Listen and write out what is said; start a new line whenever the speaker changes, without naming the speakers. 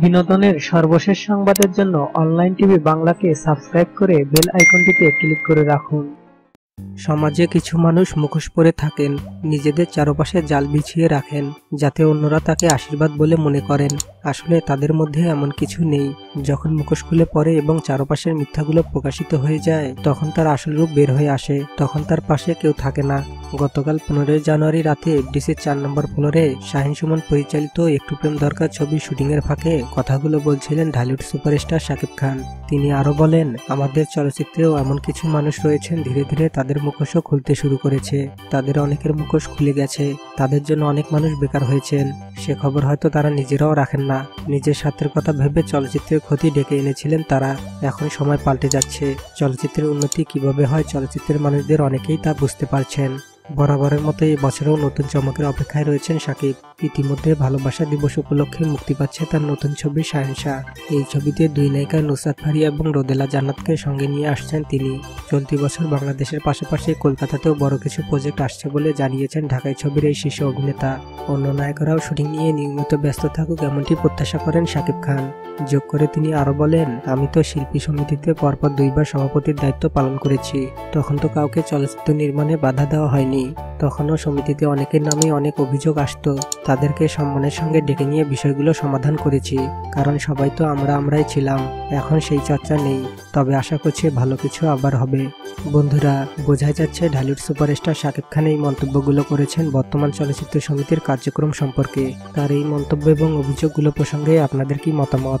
বিনোদনের সর্বশেষ সংবাদের জন্য অনলাইন টিভি বাংলাকে সাবস্ক্রাইব করে বেল আইকনটিতে ক্লিক করে রাখুন। সমাজে কিছু মানুষ মুখোশ পরে থাকেন, নিজেদের চারপাশে জাল বিছিয়ে রাখেন, যাতে অন্যরা তাকে আশীর্বাদ বলে মনে করেন। আসলে তাদের মধ্যে এমন কিছু নেই। যখন মুখোশ খুলে পড়ে এবং চারপাশের মিথ্যাগুলো প্রকাশিত হয়ে যায়, তখন তার আসল রূপ বের হয়ে আসে, তখন তার পাশে কেউ থাকে না। গতকাল পনেরোই জানুয়ারি রাতে এফডিসির চার নম্বর ফ্লোরে শাহিন সুমন পরিচালিত একটু প্রেম দরকার ছবি শুটিংয়ের ফাঁকে কথাগুলো বলছিলেন ঢালিউড সুপারস্টার শাকিব খান। তিনি আরও বলেন, আমাদের চলচ্চিত্রেও এমন কিছু মানুষ রয়েছেন, ধীরে ধীরে তাদের মুখোশও খুলতে শুরু করেছে। তাদের অনেকের মুখোশ খুলে গেছে, তাদের জন্য অনেক মানুষ বেকার হয়েছেন। সে খবর হয়তো তারা নিজেরাও রাখেন না। নিজের স্বার্থের কথা ভেবে চলচ্চিত্রের ক্ষতি ডেকে এনেছিলেন তারা। এখন সময় পাল্টে যাচ্ছে। চলচ্চিত্রের উন্নতি কীভাবে হয়, চলচ্চিত্রের মানুষদের অনেকেই তা বুঝতে পারছেন। বরাবরের মতো এই বছরেও নতুন চমকের অপেক্ষায় রয়েছেন সাকিব। ইতিমধ্যে ভালোবাসা দিবস উপলক্ষে মুক্তি পাচ্ছে তার নতুন ছবি শাহেনশাহ। এই ছবিতে দুই নায়িকা নুসরাত ফারিয়া এবং রোদেলা জান্নাতকে সঙ্গে নিয়ে আসছেন তিনি। চলতি বছর বাংলাদেশের পাশাপাশি কলকাতাতেও বড় কিছু প্রজেক্ট আসছে বলে জানিয়েছেন ঢাকায় ছবির এই শীর্ষ অভিনেতা। অন্য নায়করাও শুটিং নিয়ে নিয়মিত ব্যস্ত থাকুক এমনটি প্রত্যাশা করেন শাকিব খান। যোগ করে তিনি আরও বলেন, আমি তো শিল্পী সমিতিতে পরপর দুইবার সভাপতির দায়িত্ব পালন করেছি। তখন তো কাউকে চলচ্চিত্র নির্মাণে বাধা দেওয়া হয়নি। তখনও সমিতিতে অনেকের নামে অনেক অভিযোগ আসতো। তাদেরকে সম্মানের সঙ্গে ডেকে নিয়ে বিষয়গুলো সমাধান করেছি। কারণ সবাই তো আমরা আমরাই ছিলাম। এখন সেই চর্চা নেই। তবে আশা করছি ভালো কিছু আবার হবে। বন্ধুরা, বোঝাই যাচ্ছে ঢালিউড সুপারস্টার শাকিব খান এই মন্তব্যগুলো করেছেন বর্তমান চলচ্চিত্র সমিতির কার্যক্রম সম্পর্কে। তার এই মন্তব্য এবং অভিযোগগুলো প্রসঙ্গে আপনাদের কি মতামত?